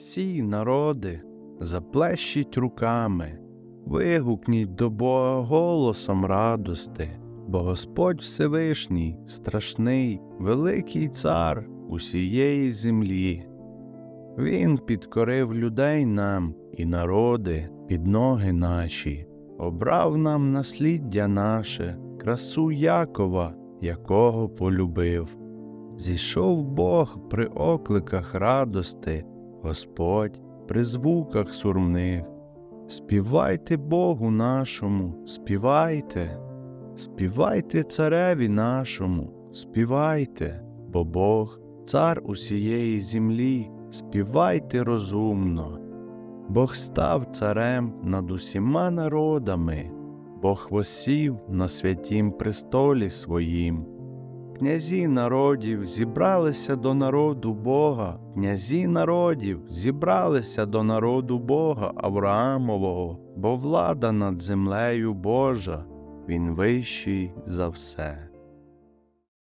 Всі народи заплещіть руками, вигукніть до Бога голосом радости, бо Господь Всевишній, страшний, великий цар усієї землі. Він підкорив людей нам і народи під ноги наші, обрав нам насліддя наше, красу Якова, якого полюбив. Зійшов Бог при окликах радости, Господь при звуках сурмних. Співайте Богу нашому, співайте, співайте цареві нашому, співайте, бо Бог цар усієї землі, співайте розумно. Бог став царем над усіма народами, Бог восів на святім престолі своїм. Князі народів зібралися до народу Бога, князі народів зібралися до народу Бога Авраамового, бо влада над землею Божа, він вищий за все.